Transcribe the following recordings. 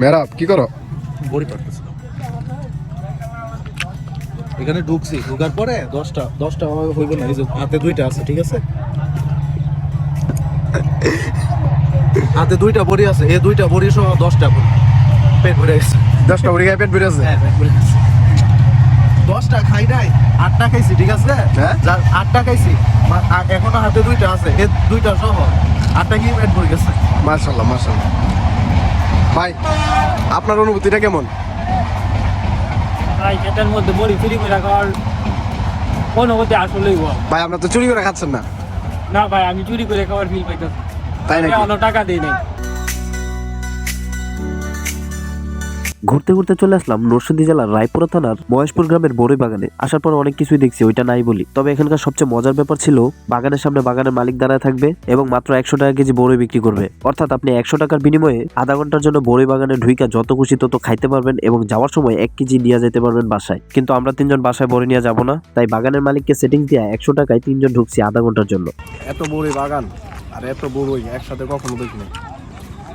মেহরাব কি করো? বড়ি পারতেছিলাম এখানে ঢুকছি ঢুকার পরে দশটা দশটা হইব না এই যে হাতে দুইটা আছে ঠিক আছে? হাতে দুইটা বড়ি আছে এই দুইটা বড়ি সহ দশটা বড়ি। পেট ভরে গেছে। দশটা উড়ি গায়ে পেট বেড়ে আছে হ্যাঁ, পেট ভরে গেছে। দশটা খাই নাই আটটা খাইছি ঠিক আছে? হ্যাঁ? আটটা খাইছি এখনও হাতে দুইটা আছে এই দুইটা সহ আটটা কি পেট ভরে গেছে। মার্শাল্লাহ মার্শাল্লাহ ভাই আপনার অনুভূতিটা কেমন? ভাই এটার মধ্যে বড়ি চুরি করে খাওয়ার অনুভূতি আসলেই বল ভাই আপনার তো চুরি করে খাচ্ছেন না? না ভাই আমি চুরি করে খাওয়ার ফিল পাইতেছি তাই নাকি? অন্য টাকা দিই নাই। ঘুরতে ঘুরতে চলে আসলাম নরসিংদী জেলার রায়পুরা থানার মহেশপুর গ্রামের বড়ই বাগানে আসার পর অনেক কিছুই দেখছি, ওইটা নাই বলি। তবে এখানকার সবচেয়ে মজার ব্যাপার ছিল, বাগানের সামনে বাগানের মালিক দাঁড়ায় থাকবে এবং মাত্র একশো টাকা কেজি বড়ই বিক্রি করবে। অর্থাৎ আপনি একশো টাকার বিনিময়ে আধা ঘণ্টার জন্য বড়ই বাগানে ঢুইকা যত খুশি তত খাইতে পারবেন এবং যাওয়ার সময় এক কেজি নিয়ে যেতে পারবেন বাসায়। কিন্তু আমরা তিনজন বাসায় বড়ি নিয়ে যাব না, তাই বাগানের মালিককে সেটিং দিয়ে একশো টাকায় তিনজন ঢুকছি আধা ঘণ্টার জন্য। এত বড়ই বাগান আর এত বড়ই একসাথে কখনো দেখিনি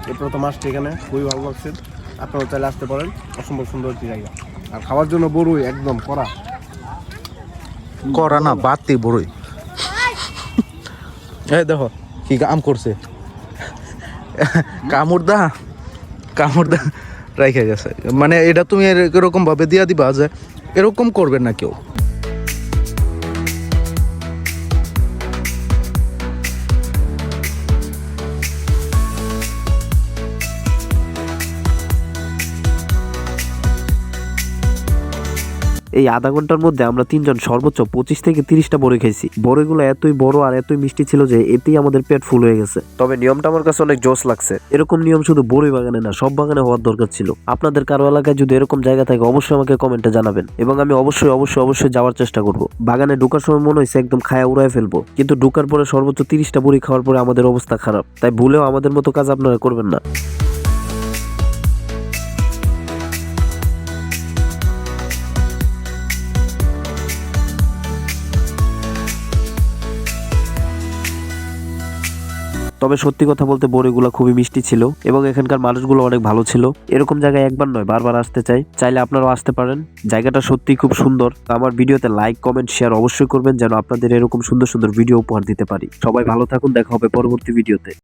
এই প্রথম আসছে এখানে, খুবই ভালো লাগছে। আপনারা চাইলে আসতে পারেন। অসম্ভব সুন্দর একটি জায়গা। আর খাওয়ার জন্য বড়ই, একদম করা করা না, বাড়তি বড়ই। এই দেখো, কি কাম করছে? কামড় দা কামড় দা রেখে গেছে। মানে এটা তুমি এর- এরকম ভাবে দিয়া দিবা যে এরকম করবে না কেউ। এই আধা ঘণ্টার মধ্যে আমরা তিনজন সর্বোচ্চ পঁচিশ থেকে তিরিশটা বড়ি খাইছি। বড়িগুলো এতই বড় আর এতই মিষ্টি ছিল যে এতেই আমাদের পেট ফুল হয়ে গেছে। তবে নিয়মটা আমার কাছে অনেক জোশ লাগছে। এরকম নিয়ম শুধু বড়ি বাগানে না, সব বাগানে হওয়ার দরকার ছিল। আপনাদের কারও এলাকায় যদি এরকম জায়গা থাকে, অবশ্যই আমাকে কমেন্টে জানাবেন। এবং আমি অবশ্যই অবশ্যই অবশ্যই যাওয়ার চেষ্টা করব। বাগানে ঢোকার সময় মনে হয়েছে একদম খায়া উড়ায় ফেলব। কিন্তু ঢোকার পরে সর্বোচ্চ তিরিশটা বড়ি খাওয়ার পরে আমাদের অবস্থা খারাপ। তাই ভুলেও আমাদের মতো কাজ আপনারা করবেন না। তবে সত্যি কথা বলতে বড়িগুলো খুবই মিষ্টি ছিল এবং এখানকার মানুষগুলো অনেক ভালো ছিল। এরকম জায়গায় একবার নয়, বারবার আসতে চাই। চাইলে আপনারাও আসতে পারেন। জায়গাটা সত্যি খুব সুন্দর। আমার ভিডিওতে লাইক কমেন্ট শেয়ার অবশ্যই করবেন যেন আপনাদের এরকম সুন্দর সুন্দর ভিডিও উপহার দিতে পারি। সবাই ভালো থাকুন, দেখা হবে পরবর্তী ভিডিওতে